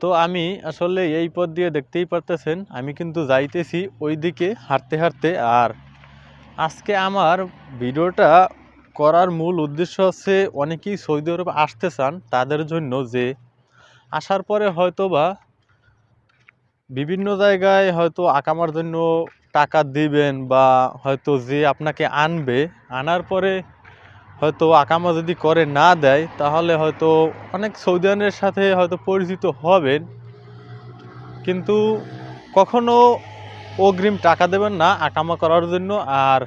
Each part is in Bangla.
তো আমি আসলে এই পথ দিয়ে দেখতেই পারতেছেন, আমি কিন্তু যাইতেছি ওইদিকে হাঁটতে হাঁটতে। আর আজকে আমার ভিডিওটা করার মূল উদ্দেশ্য হচ্ছে অনেকেই সৌদি আরব আসতে চান তাদের জন্য যে আসার পরে হয়তো বা বিভিন্ন জায়গায় হয়তো আকামার জন্য টাকা দিবেন বা হয়তো যে আপনাকে আনবে, আনার পরে হয়তো আকামা যদি করে না দেয়, তাহলে হয়তো অনেক সৌদিয়ানের সাথে হয়তো পরিচিত হবেন। কিন্তু কখনো অগ্রিম টাকা দেবেন না আকামা করার জন্য, আর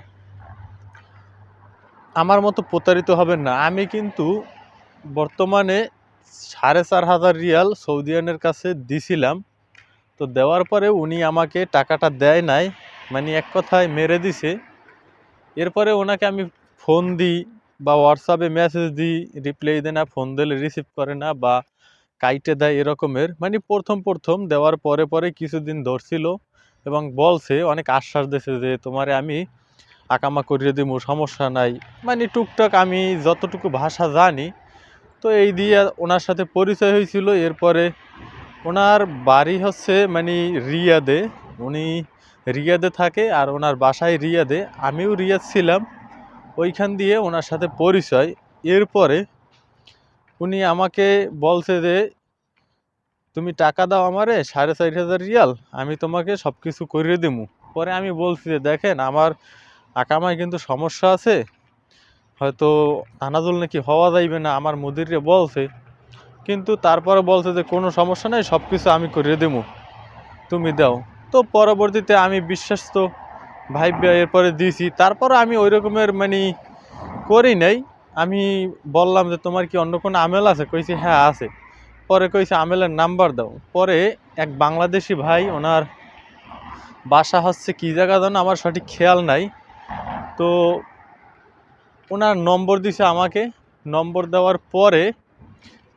আমার মতো প্রতারিত হবেন না। আমি কিন্তু বর্তমানে সাড়ে চার হাজার রিয়াল সৌদিয়ানের কাছে দিছিলাম, তো দেওয়ার পরে উনি আমাকে টাকাটা দেয় নাই মানে এক কথায় মেরে দিছে। এরপরে ওনাকে আমি ফোন দিই বা হোয়াটসঅ্যাপে মেসেজ দিই রিপ্লাই দেয় না ফোন দিলে রিসিভ করে না বা কাইটে দেয় এরকমের। মানে প্রথম প্রথম দেওয়ার পরে পরে কিছুদিন ধরছিল এবং বলছে, অনেক আশ্বাস দিয়েছে যে তোমারে আমি আকামা করিয়ে দিব সমস্যা নাই। মানে টুকটাক আমি যতটুকু ভাষা জানি, তো এই দিয়ে ওনার সাথে পরিচয় হয়েছিল। এরপরে ওনার বাড়ি হচ্ছে মানে রিয়াদে। উনি রিয়াদে থাকে আর ওনার বাসায় রিয়াদে। আমিও রিয়াদ ছিলাম। ওইখান দিয়ে ওনার সাথে পরিচয়। এরপরে উনি আমাকে বলছে যে, তুমি টাকা দাও আমারে, সাড়ে চার হাজার রিয়াল, আমি তোমাকে সব কিছু করিয়ে দেবো পরে আমি বলছি যে, দেখেন, আমার আকামায় কিন্তু সমস্যা আছে। হয়তো তানাজুল নাকি হওয়া যাইবে না, আমার মুদিরে বলছে। কিন্তু তারপরে বলছে যে, কোনো সমস্যা নেই সব কিছু আমি করিয়ে দেবো তুমি দাও। তো পরবর্তীতে আমি বিশ্বাস তো ভাইবে এরপরে দিয়েছি তারপরে আমি ওই রকমের মানে করি নাই। আমি বললাম যে, তোমার কি অন্য কোনো আমেল আছে? কইছি হ্যাঁ আছে। পরে কইছে, আমেলের নাম্বার দাও। পরে এক বাংলাদেশি ভাই, ওনার বাসা হচ্ছে কী জায়গা যেন আমার সঠিক খেয়াল নাই। তো ওনার নম্বর দিছে আমাকে। নম্বর দেওয়ার পরে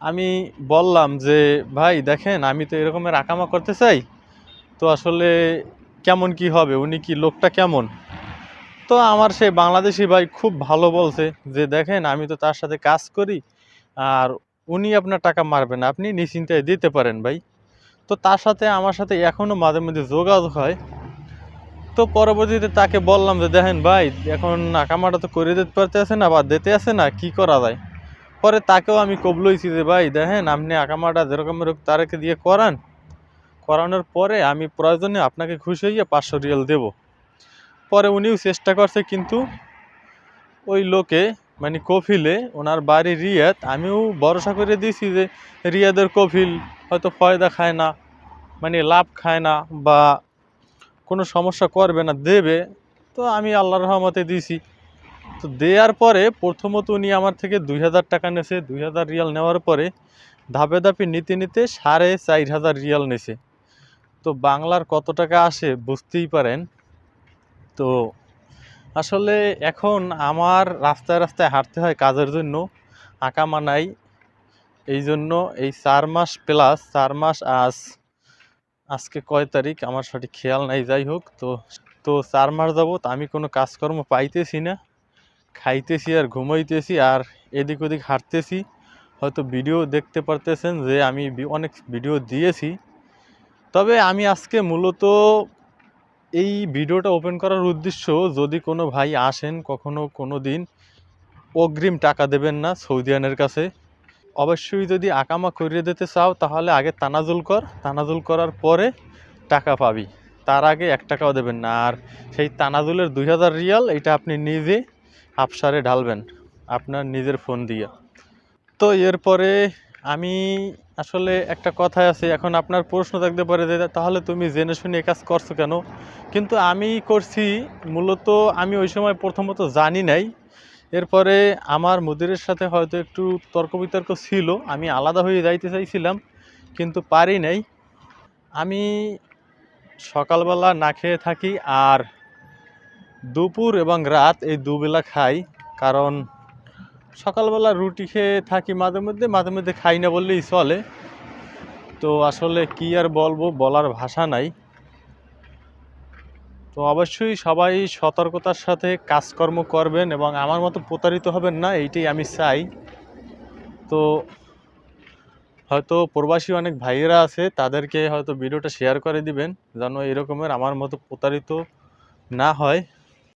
আমি বললাম যে, ভাই, দেখেন, আমি তো এরকমের আকামা করতে চাই। তো আসলে কেমন কি হবে, উনি কি লোকটা কেমন? তো আমার সেই বাংলাদেশি ভাই খুব ভালো বলছে যে, দেখেন, আমি তো তার সাথে কাজ করি, আর উনি আপনার টাকা মারবেন, আপনি নিশ্চিন্তায় দিতে পারেন ভাই। তো তার সাথে, আমার সাথে এখনও মাঝে মাঝে যোগাযোগ হয়। তো পরবর্তীতে তাকে বললাম যে, দেখেন ভাই, এখন আকামাটা তো করে দিতে পারতে আছে না বা দিতে আছে না, কি করা যায়? পরে তাকেও আমি কবলইছি যে, ভাই, দেখেন, আপনি আকামাটা যেরকমের হোক তারকে দিয়ে করান করানোর পরে আমি প্রয়োজনে আপনাকে খুশি হইয়া পাঁচশো রিয়াল দেব। পরে উনিও চেষ্টা করছে, কিন্তু ওই লোকে মানে কফিলে ওনার বাড়ি রিয়াদ, আমিও ভরসা করে দিয়েছি যে রিয়াদের কফিল হয়তো ফয়দা খায় না মানে লাভ খায় না বা কোনো সমস্যা করবে না, দেবে। তো আমি আল্লাহ রহমতে দিয়েছি। তো দেওয়ার পরে প্রথমত উনি আমার থেকে দুই হাজার টাকা নেছে। দুই হাজার রিয়াল নেওয়ার পরে ধাপে ধাপে নিতে নিতে সাড়ে চার হাজার রিয়াল নেছে। তো বাংলার কত টাকা আসে বুঝতেই পারেন। তো আসলে এখন আমার রাস্তায় রাস্তায় হাঁটতে হয় কাজের জন্য আঁকামা নাই এই জন্য এই চার মাস প্লাস চার মাস আজ, আজকে কয় তারিখ আমার সঠিক খেয়াল নাই, যাই হোক। তো তো চার মাস যাবত আমি কোনো কাজকর্ম পাইতেছি না, খাইতেছি আর ঘুমাইতেছি আর এদিক ওদিক হাঁটতেছি। হয়তো ভিডিও দেখতে পারতেছেন যে আমি অনেক ভিডিও দিয়েছি। তবে আমি আজকে মূলত এই ভিডিওটা ওপেন করার উদ্দেশ্য, যদি কোনো ভাই আসেন কখনো কোনো দিন, অগ্রিম টাকা দেবেন না সৌদিয়ানের কাছে। অবশ্যই যদি আকামা করিয়ে দিতে চাও, তাহলে আগে তানাজুল কর। তানাজুল করার পরে টাকা পাবি। তার আগে এক টাকাও দেবেন না। আর সেই তানাজুলের দুই হাজার রিয়াল, এটা আপনি নিজে আপসারে ঢালবেন। আপনার নিজের ফোন দিয়ে। তো এরপরে আমি আসলে একটা কথাই আছে, এখন আপনার প্রশ্ন থাকতে পারে যে, তাহলে তুমি জেনে শুনে কাজ করছ কেন? কিন্তু আমি করছি, মূলত আমি ওই সময় প্রথমত জানি নাই। এরপরে আমার মুদিরের সাথে হয়তো একটু তর্ক বিতর্ক ছিল, আমি আলাদা হয়ে যাইতে চাইছিলাম, কিন্তু পারি নাই। আমি সকালবেলা না খেয়ে থাকি আর দুপুর এবং রাত এই দুবেলা খাই, কারণ সকালবেলা রুটি খেয়ে থাকি মাঝে মধ্যে মাঝে মধ্যে খাই না বললেই চলে। তো আসলে কি আর বলব, বলার ভাষা নাই। তো অবশ্যই সবাই সতর্কতার সাথে কাজকর্ম করবেন এবং আমার মতো প্রতারিত হবেন না, এইটাই আমি চাই। তো হয়তো প্রবাসী অনেক ভাইয়েরা আছে, তাদেরকে হয়তো ভিডিওটা শেয়ার করে দিবেন, যেন এরকমের আমার মতো প্রতারিত না হয়।